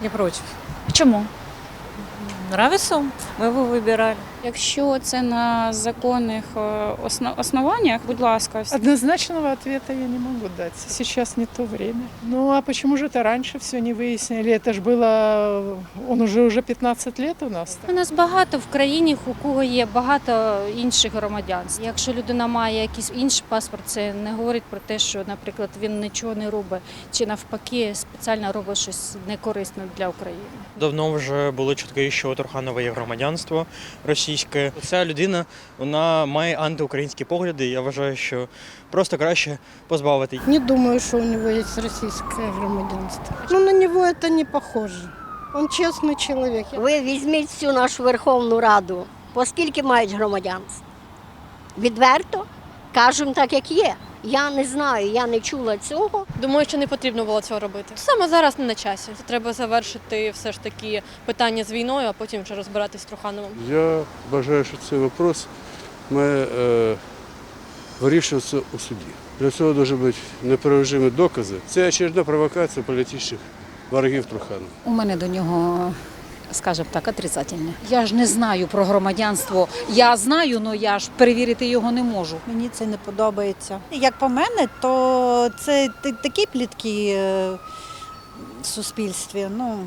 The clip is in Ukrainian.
Не против. Почему? Нравится он? Мы его выбирали. Якщо це на законних е, осно- основаннях, будь ласка, Однозначного ответа я не могу дать. Сейчас не то время. Ну а почему же это раньше все не выяснили? Это же было, он уже уже 15 лет у нас. У нас багато в країні, у кого є багато інших громадянств. Якщо людина має якийсь інший паспорт, це не говорить про те, що, наприклад, він нічого не робить, чи навпаки спеціально робить щось некорисне для України. Давно вже були чутки, що у Турханова є громадянство російське. Ця людина вона має антиукраїнські погляди. Я вважаю, що просто краще позбавити. Не думаю, що у нього є російське громадянство. Ну, на нього це не похоже. Він чесний чоловік. Ви візьміть всю нашу Верховну Раду. оскільки мають громадянств? Відверто? Кажемо так, як є. Я не знаю, я не чула цього. Думаю, що не потрібно було цього робити. Саме зараз не на часі. Треба завершити все ж таки питання з війною, а потім вже розбиратись з Трухановим. Я вважаю, що цей вопрос має е, вирішуватися у суді. Для цього повинні бути непереважимі докази. Це очередна провокація політичних ворогів Труханова. У мене до нього, скажімо так, отрицательне. Я ж не знаю про громадянство. Я знаю, але я ж перевірити його не можу. Мені це не подобається. Як по мене, то це та- такі плітки е, в суспільстві. Ну